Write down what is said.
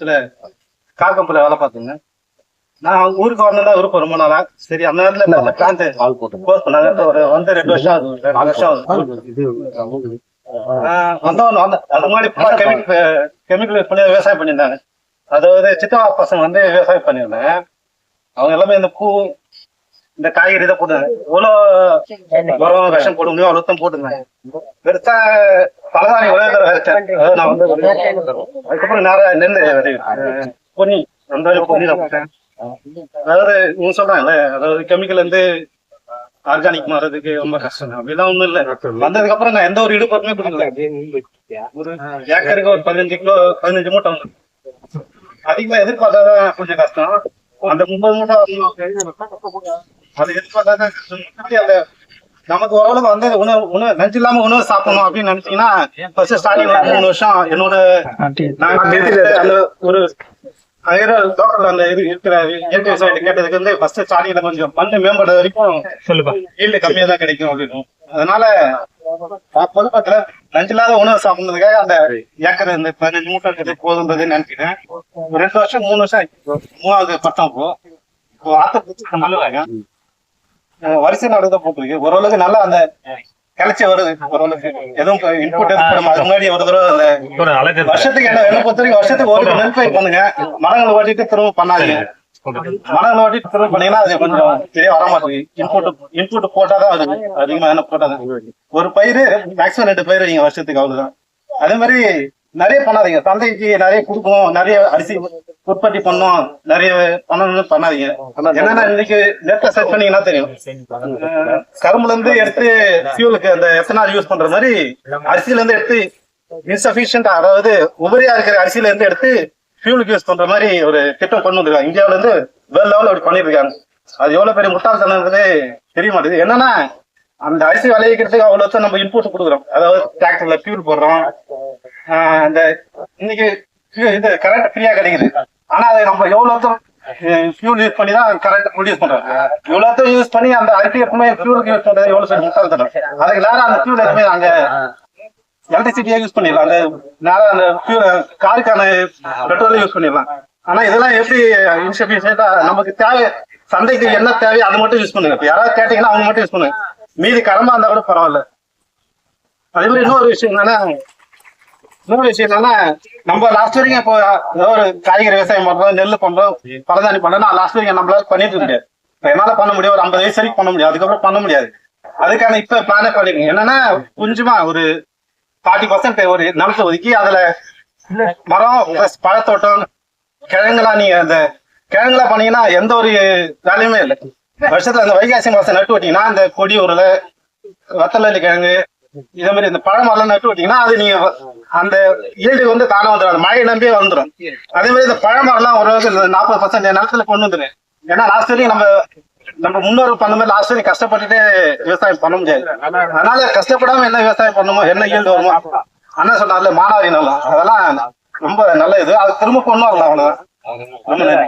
சில கார் கம்பெனில வேலை பார்த்தேங்க. நான் ஊருக்கு வரணும் விருப்பம் ரொம்ப நாளா? சரி அந்த நேரத்துல பிளான்ட் க்ளோஸ் பண்ணாங்க. ஒரு வந்து ரெண்டு வருஷம் ஆகுது ரெண்டு வருஷம் ஆகுது. வந்தவன் வந்த அதுக்கு முன்னாடி கெமிக்கல் கெமிக்கல் யூஸ் பண்ணி விவசாயம் பண்ணியிருந்தாங்க. அதாவது சித்தவா பசங்க வந்து விவசாயம் பண்ணியிருந்தாங்க. அவங்க எல்லாமே இந்த பூ இந்த காய்கறி தான் போட்டாங்க எவ்வளவு உரம் விஷம் போட முடியும் அவ்வளோ போட்டுருந்தாங்க பெருசா நான் வந்து அதுக்கப்புறம் நிறைய நெல். பொன்னி அந்த பொன்னி அதாவது இவங்க சொல்றாங்கல்ல அதாவது கெமிக்கல் வந்து ஆர்கானிக் மாறதுக்கு ரொம்ப கஷ்டம். அப்படிலாம் ஒண்ணும் இல்ல. வந்ததுக்கு அப்புறம் நான் எந்த ஒரு ஈடுபாடுமே கொடுக்கல ஒரு ஏக்கருக்கு ஒரு பதினஞ்சு கிலோ பதினஞ்சு மூட்டை வந்து அதிகமா எதிர்பார்த்தாதான் கொஞ்சம் கஷ்டம். அந்த முப்பது மூட்டை. அது எதிர்பார்த்தாதான் கஷ்டம். அந்த நமக்கு ஓரளவுக்கு வந்து உணவு உணவு நஞ்சு இல்லாம உணவு சாப்பிடணும் அப்படின்னு நினைச்சீங்கன்னா ஃபர்ஸ்ட் ஸ்டார்டிங் மூணு வருஷம் என்னோட நான் அந்த ஒரு லோக்கல்ல அந்த இது இருக்கிற இயற்கை விவசாயத்தை கேட்டதுக்கு வந்து ஃபர்ஸ்ட் ஸ்டார்டிங்ல கொஞ்சம் மண்ணு மேம்பட வரைக்கும் சொல்லுப்பா. ஈல்டு கம்மியா தான் கிடைக்கும் அப்படின்னு. அதனால பொதுப்பத்துல நஞ்சில்லாத உணவு சாப்பிடுறதுக்காக அந்த ஏக்கர் இந்த பதினஞ்சு மூட்டை இருக்கிறது போதுன்றது நினைக்கிறேன். ஒரு ரெண்டு வருஷம் மூணு வருஷம். மூணாவது பட்டம் இப்போ. இப்போ ஆத்த பிடிச்சி வரிசை நடந்த போட்டுருக்கு. ஓரளவுக்கு நல்லா அந்த கிளச்சி வருது. ஓரளவுக்கு எதுவும் இன்புட் எதுவும் அதுக்கு முன்னாடி ஒரு தடவை அந்த வருஷத்துக்கு என்ன என்ன பொறுத்த வரைக்கும் வருஷத்துக்கு ஒரு நெல் பயிர் பண்ணுங்க. மரங்களை ஓட்டிட்டு திரும்ப பண்ணாதீங்க. மரங்களை ஓட்டிட்டு திரும்ப பண்ணீங்கன்னா அது கொஞ்சம் சரியா வர மாட்டேங்குது இன்புட் இன்புட் போட்டாதான் அது அதிகமா என்ன போட்டாதான் ஒரு பயிர் மேக்ஸிமம் ரெண்டு பயிர் வைங்க வருஷத்துக்கு அவ்வளவுதான். அதே மாதிரி நிறைய பண்ணாதீங்க. சந்தைக்கு நிறைய கொடுக்கணும் நிறைய அரிசி உற்பத்தி பண்ணணும் நிறைய பண்ணணும்னு பண்ணாதீங்க. என்னன்னா இன்னைக்கு நெட்டை செட் பண்ணீங்கன்னா தெரியும். கரும்புல இருந்து எடுத்து ஃபியூலுக்கு அந்த எத்தனால் யூஸ் பண்ற மாதிரி அரிசியில இருந்து எடுத்து இன்சபிஷியன்ட் அதாவது உபரியா இருக்கிற அரிசியில இருந்து எடுத்து ஃபியூலுக்கு யூஸ் பண்ற மாதிரி ஒரு திட்டம் கொண்டு வந்திருக்காங்க. இந்தியாவுல இருந்து வேர்ல்ட் லெவலில் அப்படி பண்ணிட்டு இருக்காங்க அது எவ்வளவு பெரிய முட்டாள்தனம்ன்றது தெரிய மாட்டேங்குது. என்னன்னா அந்த அரிசி விளைவிக்கிறதுக்கு அவ்வளவு நம்ம இன்புட் கொடுக்குறோம். அதாவது டிராக்டர்ல ஃபியூல் போடுறோம். அந்த இன்னைக்கு இது கரண்ட் ஃப்ரீயா கிடைக்குது. ஆனா அதை நம்ம எவ்வளவு ஃபியூல் யூஸ் பண்ணி தான் கரண்ட் ப்ரொடியூஸ் பண்றாங்க இவ்வளவு யூஸ் பண்ணி அந்த அரிசி எப்பவுமே ஃபியூலுக்கு யூஸ் பண்றது எவ்வளவு சரி முட்டாள்தனம் அதுக்கு நேரம் அந்த ஃபியூல் எப்பவுமே அங்க எலக்ட்ரிசிட்டியா யூஸ் பண்ணிடலாம். அந்த நேரம் அந்த ஃபியூல் காருக்கான பெட்ரோல் யூஸ் பண்ணிடலாம். ஆனா இதெல்லாம் எப்படி இன்சபிஷியன்டா நமக்கு தேவை சந்தைக்கு என்ன தேவையோ அதை மட்டும் யூஸ் பண்ணுங்க. யாராவது கேட்டீங்கன்னா அவங்க மட்டும் யூஸ் பண்ணுங்க. மீதி கடமா இருந்தா கூட பரவாயில்ல. அதே மாதிரி இன்னொரு விஷயம் என்னன்னா இன்னொரு விஷயம் என்னன்னா நம்ம லாஸ்ட் வரைக்கும் இப்போ ஏதோ ஒரு காய்கறி விவசாயம் பண்றோம் நெல் பண்றோம் பலதானி பண்றோம் லாஸ்ட் வரைக்கும் நம்மளால பண்ணிட்டு இருக்க முடியாது என்னால பண்ண முடியும் ஒரு ஐம்பது வயசு வரைக்கும் பண்ண முடியும் அதுக்கப்புறம் பண்ண முடியாது. அதுக்கான இப்ப பிளானே பண்ணிருக்கீங்க என்னன்னா கொஞ்சமா ஒரு ஃபார்ட்டி பர்சன்ட் ஒரு நிலத்தை ஒதுக்கி அதுல மரம் பழத்தோட்டம் கிழங்குலாம் நீங்க அந்த கிழங்குலாம் பண்ணீங்கன்னா எந்த ஒரு வேலையுமே இல்லை. வருஷத்துல அந்த வைகாசி மாசம் நட்டு விட்டீங்கன்னா அந்த கொடி உருளை வத்தலி கிழங்கு இதே மாதிரி இந்த பழம் எல்லாம் நட்டு விட்டீங்கன்னா அது நீங்க அந்த ஈல்டு வந்து தானே வந்துடும் அந்த மழையை வந்துடும் அதே மாதிரி இந்த பழம் எல்லாம் ஓரளவுக்கு நாற்பது பர்சன்ட் நிலத்துல கொண்டு வந்துடும் ஏன்னா லாஸ்ட் வரைக்கும் நம்ம நம்ம முன்னோர் பண்ண மாதிரி லாஸ்ட் வரைக்கும் கஷ்டப்பட்டுட்டு விவசாயம் பண்ண முடியாது. அதனால கஷ்டப்படாம என்ன விவசாயம் பண்ணுமோ என்ன ஈல்டு வருமோ அண்ணா சொன்னார்ல மானாவாரி நல்லா அதெல்லாம் ரொம்ப நல்ல இது அது திரும்ப கொண்டு வரலாம் அவ்வளவுதான். ரொம்ப நன்றி.